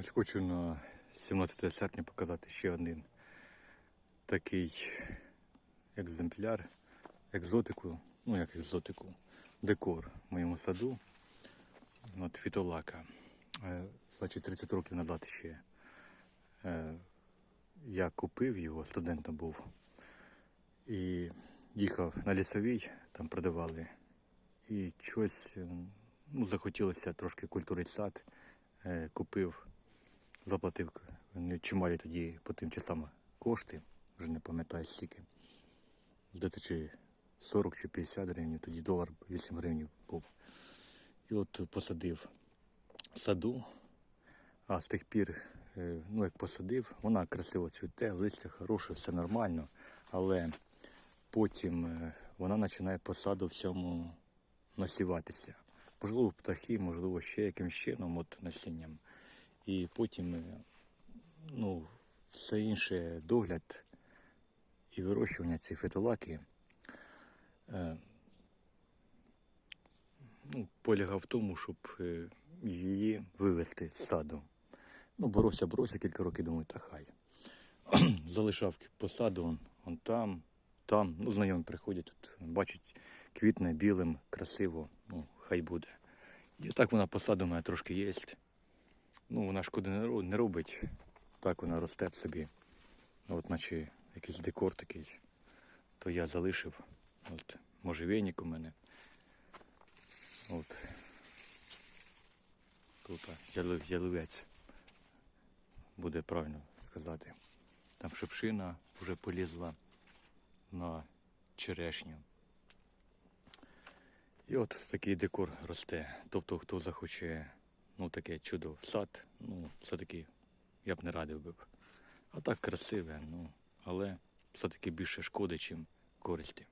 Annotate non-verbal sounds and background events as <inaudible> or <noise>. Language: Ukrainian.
Ось хочу на 17 серпня показати ще один такий екземпляр, екзотику, ну як екзотику, декор в моєму саду. От фітолака. Е, Значить, 30 років назад ще е, я купив його, студентом був. І їхав на лісовій, там продавали. І щось ну, захотілося трошки культурити сад. Е, купив, заплатив чималі тоді по тим часам кошти, вже не пам'ятаю стільки. Здається, чи 40 чи 50 гривень, тоді долар 8 гривень був. І от посадив в саду, а з тих пір, е, ну як посадив, вона красиво цвіте, листя хороше, все нормально, але потім е, вона починає по саду всьому насіватися. Можливо, птахи, можливо, ще якимось чином, от насінням. І потім, е, ну, все інше догляд і вирощування цієї фетолаки е, ну, полягав в тому, щоб е, її вивезти з саду. Ну, боровся, боровся кілька років, думаю, та хай. <clears throat> Залишав по саду, он, он там, там. Ну, знайомі приходять тут, бачать, квітне білим, красиво, ну, хай буде. І так вона по саду у мене трошки є. Ну, вона шкоди не робить. Так вона росте собі. От наче якийсь декор такий. То я залишив. От, можжевельник у мене. От. Тут ялівець. Буде правильно сказати. Там шипшина вже полізла на черешню. І от такий декор росте. Тобто, хто захоче ну, таке чудо сад, ну, все-таки я б не радив би. А так красиве, ну, але все-таки більше шкоди, чим користі.